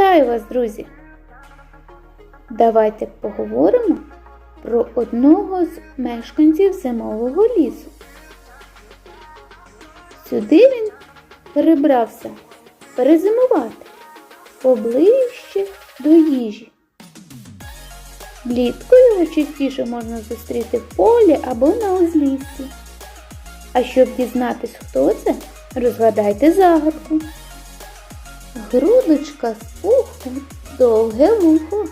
Вітаю вас, друзі! Давайте поговоримо про одного з мешканців зимового лісу. Сюди він перебрався перезимувати поближче до їжі. Влітку його частіше можна зустріти в полі або на узліссі. А щоб дізнатись, хто це, розгадайте загадку. Грудочка з пуху, довге вухо,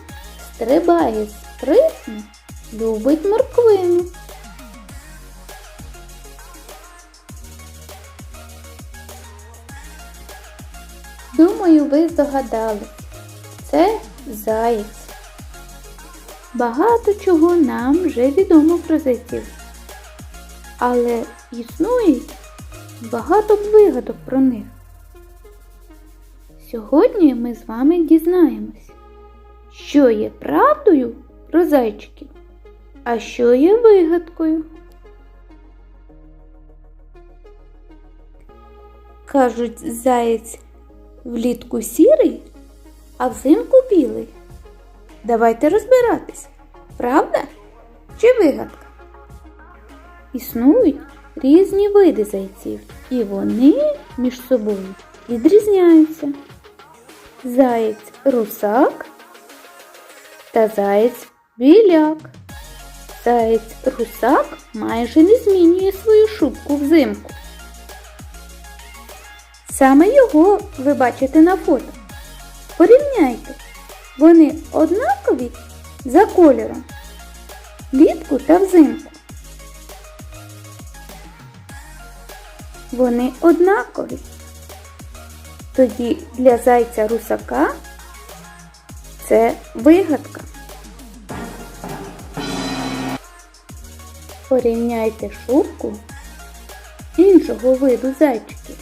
стрибає спритно, любить морквину. Думаю, ви здогадались. Це заєць. Багато чого нам вже відомо про зайців. Але існує багато вигадок про них. Сьогодні ми з вами дізнаємось, що є правдою про зайчиків, а що є вигадкою. Кажуть, заєць влітку сірий, а взимку білий. Давайте розбиратись, правда чи вигадка? Існують різні види зайців, і вони між собою відрізняються. Заєць русак та заєць біляк. Заєць русак майже не змінює свою шубку взимку. Саме його ви бачите на фото. Порівняйте, вони однакові за кольором влітку та взимку. Вони однакові. Тоді для зайця русака це вигадка. Порівняйте шубку іншого виду зайчиків.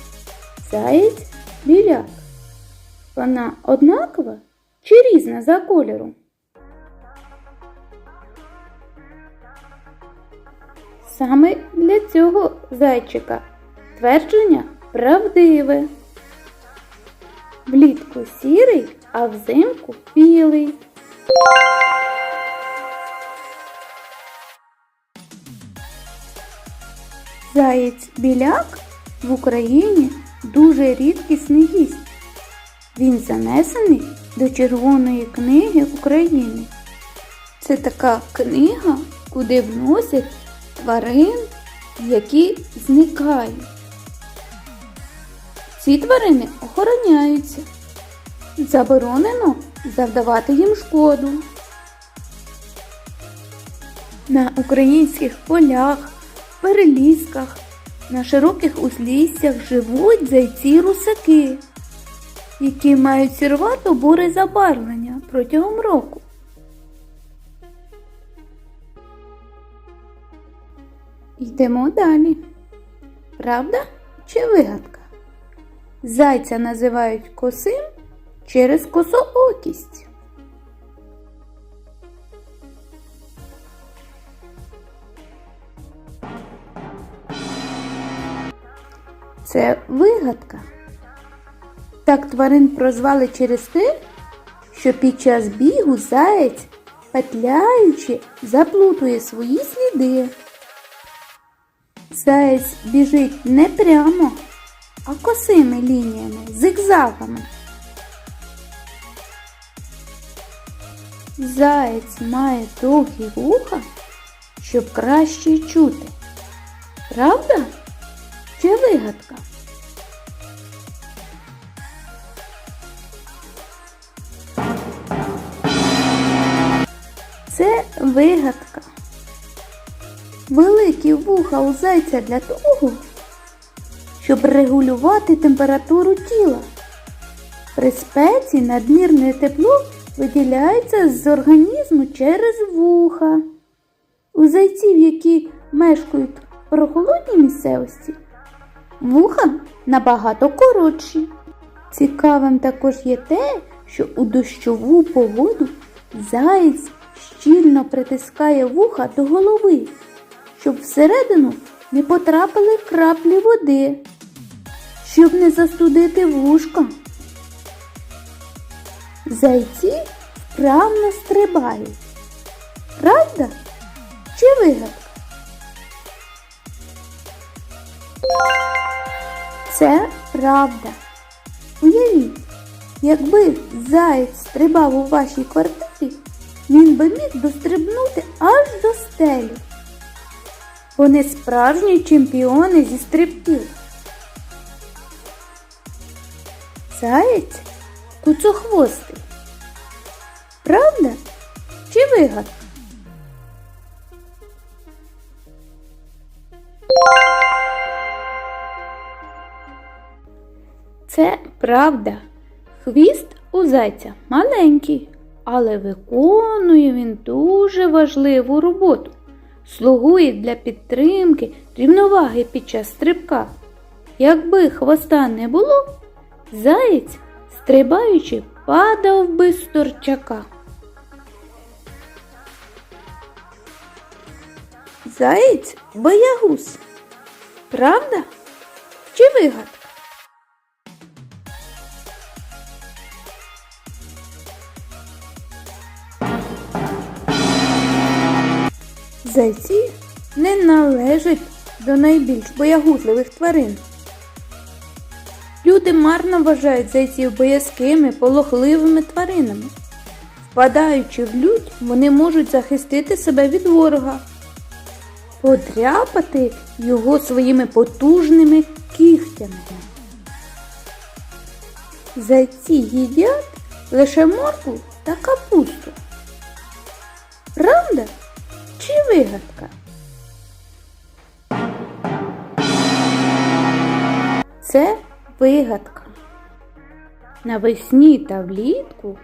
Заєць біляк. Вона однакова чи різна за кольором? Саме для цього зайчика твердження правдиве. Влітку сірий, а взимку білий. Заєць біляк в Україні дуже рідкісний гість. Він занесений до Червоної книги України. Це така книга, куди вносять тварин, які зникають. Ці тварини охороняються. Заборонено завдавати їм шкоду. На українських полях, перелісках, на широких узліссях живуть зайці-русаки, які мають сірвато буре забарвлення протягом року. Йдемо далі. Правда чи вигадка? Зайця називають косим через косоокість. Це вигадка. Так тварин прозвали через те, що під час бігу заєць, петляючи, заплутує свої сліди. Заєць біжить не прямо, а косими лініями, зигзагами. Заєць має довгі вуха, щоб краще чути. Правда? Чи вигадка? Це вигадка. Великі вуха у зайця для того, щоб регулювати температуру тіла. При спеці надмірне тепло виділяється з організму через вуха. У зайців, які мешкають в прохолодній місцевості, вуха набагато коротші. Цікавим також є те, що у дощову погоду заєць щільно притискає вуха до голови, щоб всередину не потрапили краплі води, щоб не застудити вушка. Зайці вправно стрибають. Правда чи вигадка? Це правда. Уявіть, якби заєць стрибав у вашій квартирі, він би міг дострибнути аж до стелі. Вони справжні чемпіони зі стрибків. Заєць куцохвостий. Правда чи вигадка? Це правда. Хвіст у зайця маленький, але виконує він дуже важливу роботу. Слугує для підтримки рівноваги під час стрибка. Якби хвоста не було, заєць, стрибаючи, падав би з торчака. Заєць боягуз. Правда? Чи вигадка? Зайці не належать до найбільш боягузливих тварин. Люди марно вважають зайців боязкими, полохливими тваринами. Впадаючи в лють, вони можуть захистити себе від ворога, подряпати його своїми потужними кігтями. Зайці їдять лише моркву та капусту. Правда чи вигадка? Це вигадка. Навесні та влітку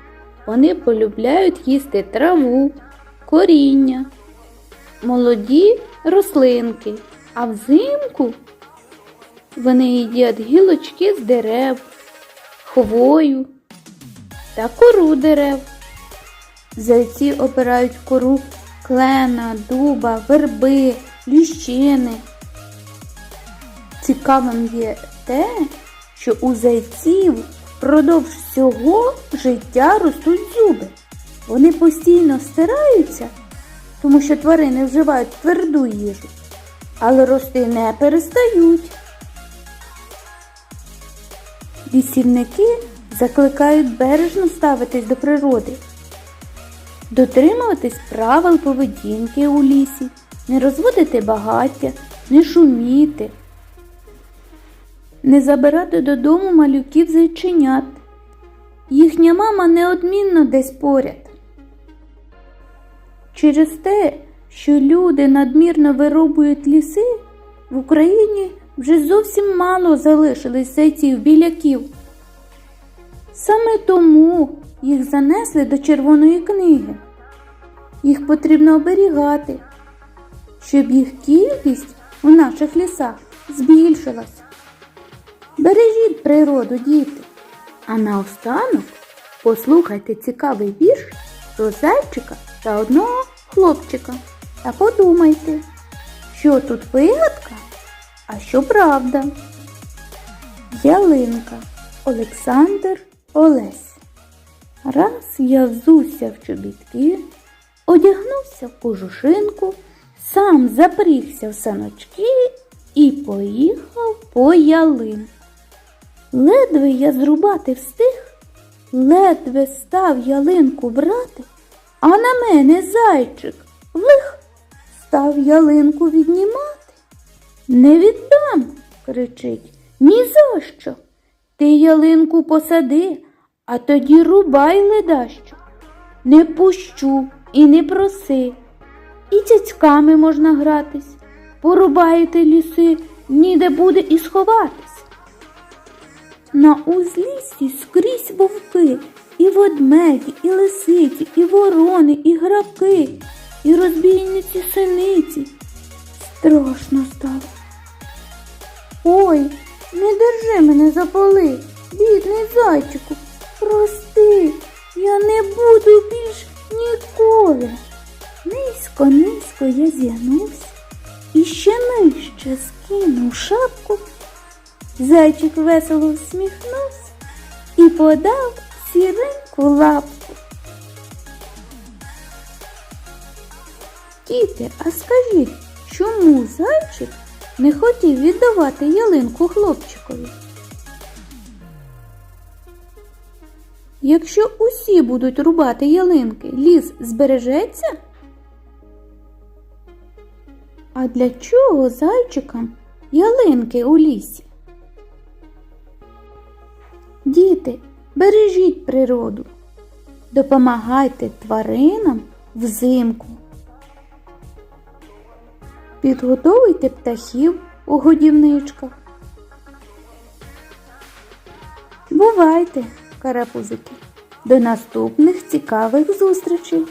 вони полюбляють їсти траву, коріння, молоді рослинки, а взимку вони їдять гілочки з дерев, хвою та кору дерев. Зайці обирають кору клена, дуба, верби, ліщини. Цікавим є те, що у зайців впродовж всього життя ростуть зуби. Вони постійно стираються, тому що тварини вживають тверду їжу, але рости не перестають. Лісівники закликають бережно ставитись до природи, дотримуватись правил поведінки у лісі, не розводити багаття, не шуміти, не забирати додому малюків зайченят. Їхня мама неодмінно десь поряд. Через те, що люди надмірно вирубують ліси, в Україні вже зовсім мало залишилось зайців біляків. Саме тому їх занесли до Червоної книги. Їх потрібно оберігати, щоб їх кількість у наших лісах збільшилась. Бережіть природу, діти. А наостанок послухайте цікавий вірш про зайчика та одного хлопчика. Та подумайте, що тут вигадка, а що правда. Ялинка Олександр Олесь. Раз я взувся в чобітки, одягнувся в кожушинку, сам запрігся в саночки і поїхав по ялинку. Ледве я зрубати встиг, ледве став ялинку брати, а на мене зайчик лих став ялинку віднімати. Не віддам, кричить, ні за що. Ти ялинку посади, а тоді рубай ледащо. Не пущу і не проси. І цяцьками можна гратись. Порубаєте ліси, ніде буде і сховатись. На узліссі скрізь вовки, і ведмеді, і лисиці, і ворони, і граки, і розбійниці синиці. Страшно стало. Ой, не держи мене за поли, бідний зайчику, прости, я не буду більш ніколи. Низько, низько я зігнувся і ще нижче скинув шапку. Зайчик весело всміхнувся і подав сіреньку лапку. Діти, а скажіть, чому зайчик не хотів віддавати ялинку хлопчикові? Якщо усі будуть рубати ялинки, ліс збережеться? А для чого зайчикам ялинки у лісі? Діти, бережіть природу, допомагайте тваринам взимку. Підготовуйте птахів у годівничках. Бувайте, карапузики! До наступних цікавих зустрічей!